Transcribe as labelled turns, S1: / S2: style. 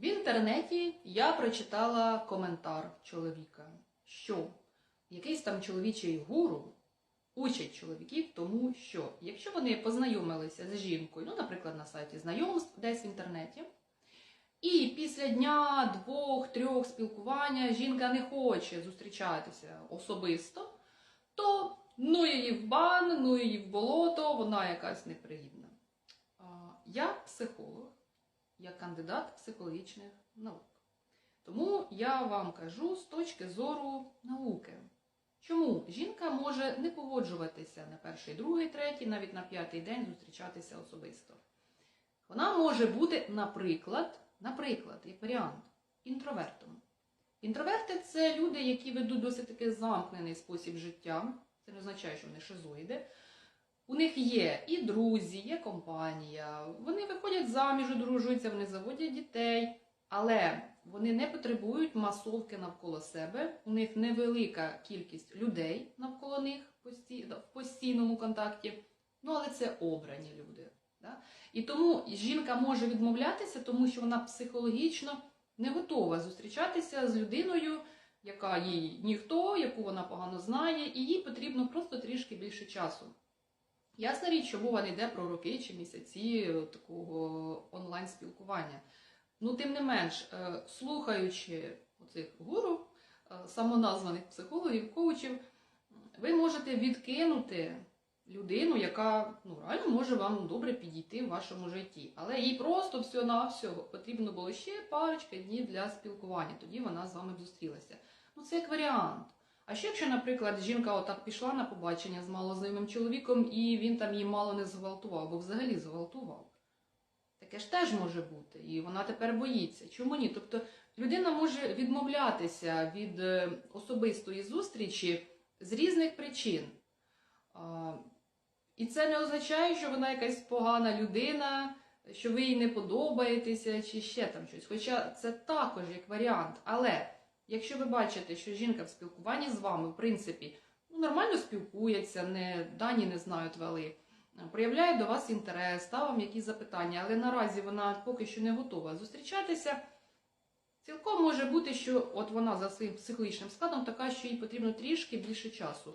S1: В інтернеті я прочитала коментар чоловіка, що якийсь там чоловічий гуру учить чоловіків тому, що якщо вони познайомилися з жінкою, ну, наприклад, на сайті знайомств десь в інтернеті, і після дня двох-трьох спілкування жінка не хоче зустрічатися особисто, то ну її в бан, ну її в болото, вона якась неприємна. Я психолог, я кандидат психологічних наук. Тому я вам кажу з точки зору науки. Чому жінка може не погоджуватися на перший, другий, третій, навіть на п'ятий день зустрічатися особисто? Вона може бути, наприклад, наприклад, як варіант, інтровертом. Інтроверти це люди, які ведуть досить таки замкнений спосіб життя. Це не означає, що вони шизоїди. Них є і друзі, є компанія, вони виходять заміж, одружуються, вони заводять дітей, але вони не потребують масовки навколо себе. У них невелика кількість людей навколо них в постійному контакті. Ну, але це обрані люди. Да? І тому жінка може відмовлятися, тому що вона психологічно не готова зустрічатися з людиною, яка їй ніхто, яку вона погано знає, і їй потрібно просто трішки більше часу. Ясна річ, що мова не йде про роки чи місяці такого онлайн-спілкування. Ну, тим не менш, е, слухаючи оцих гуру, е, самоназваних психологів, коучів, ви можете відкинути людину, яка ну, реально може вам добре підійти в вашому житті. Але їй просто всього-навсього потрібно було ще парочка днів для спілкування. Тоді вона з вами б зустрілася. Ну, це як варіант. А що якщо, наприклад, жінка отак пішла на побачення з малознайомим чоловіком, і він там її мало не зґвалтував, або взагалі зґвалтував? Таке ж теж може бути, і вона тепер боїться. Чому ні? Тобто людина може відмовлятися від е, особистої зустрічі з різних причин. І це не означає, що вона якась погана людина, що ви їй не подобаєтеся, чи ще там щось. Хоча це також як варіант. Але якщо ви бачите, що жінка в спілкуванні з вами, в принципі, ну, нормально спілкується, не дані не знають вели, проявляє до вас інтерес, ставить вам якісь запитання, але наразі вона поки що не готова зустрічатися. Цілком може бути, що от вона за своїм психологічним складом така, що їй потрібно трішки більше часу.